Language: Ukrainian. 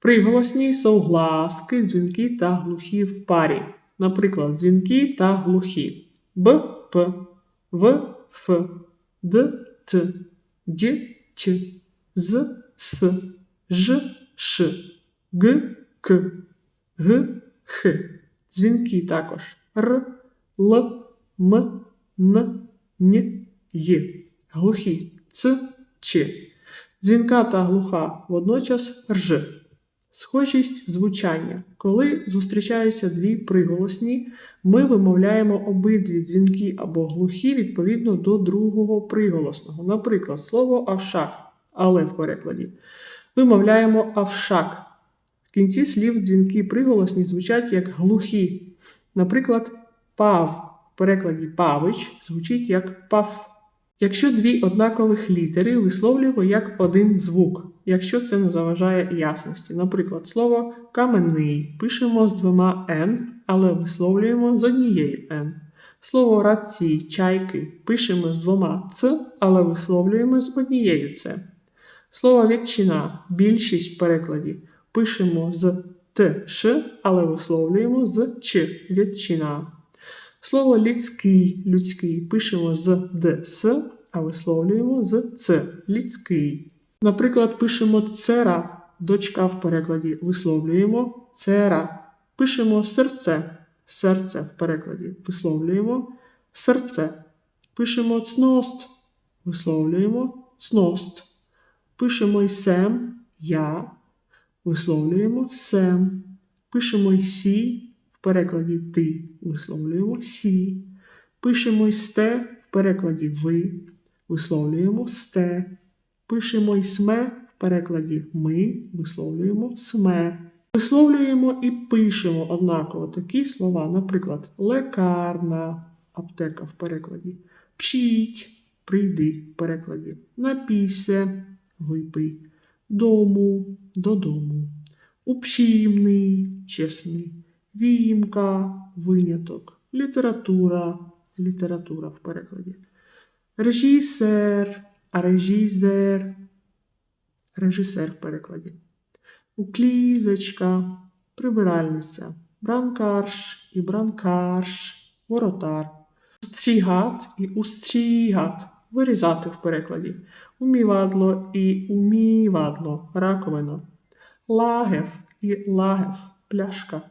Приголосні совгласки, дзвінки та глухі в парі. Наприклад, дзвінки та глухі. Б, П, В, Ф, Д, Т, Д, Ч, З, С, Ж, Ш, Г, К, Г, Х. Дзвінки також Р, Л, М, Н, Н, Й. Глухі Ц, Ч. Дзвінка та глуха водночас рж. Схожість звучання. Коли зустрічаються дві приголосні, ми вимовляємо обидві дзвінки або глухі відповідно до другого приголосного. Наприклад, слово авшак, але в перекладі. Вимовляємо авшак. В кінці слів дзвінки приголосні звучать як глухі. Наприклад, пав в перекладі павич звучить як пав. Якщо дві однакових літери висловлюємо як один звук, якщо це не заважає ясності. Наприклад, слово каменний пишемо з двома Н, але висловлюємо з однією Н. Слово радці, чайки пишемо з двома Ц, але висловлюємо з однією Ц. Слово ветчина, більшість в перекладі пишемо з Т, Ш, але висловлюємо з Ч, ветчина. Слово людський, людський пишемо з Д, С, а висловлюємо з Ц, людський. Наприклад, пишемо цера, дочка в перекладі висловлюємо цера. Пишемо серце, серце в перекладі висловлюємо серце. Пишемо цност, висловлюємо цност. Пишемо й сем, я, висловлюємо сем. Пишемо й сі, в перекладі ти висловлюємо сі. Пишемо й сте, в перекладі ви, висловлюємо сте. Пишемо й сме, в перекладі. Ми, висловлюємо сме. Висловлюємо і пишемо однаково такі слова, наприклад, лекарна, аптека в перекладі, пшіть, прийди в перекладі, напійся, випий, дому, додому, упшімний, чесний, віїмка, виняток, література, література в перекладі, режисер, режисер, режисер в перекладі, уклізочка, прибиральниця, бранкарш і бранкарш, воротар, устрігат і устрігат, вирізати в перекладі, умівадло і умівадло, раковина, лагев і лагев, пляшка.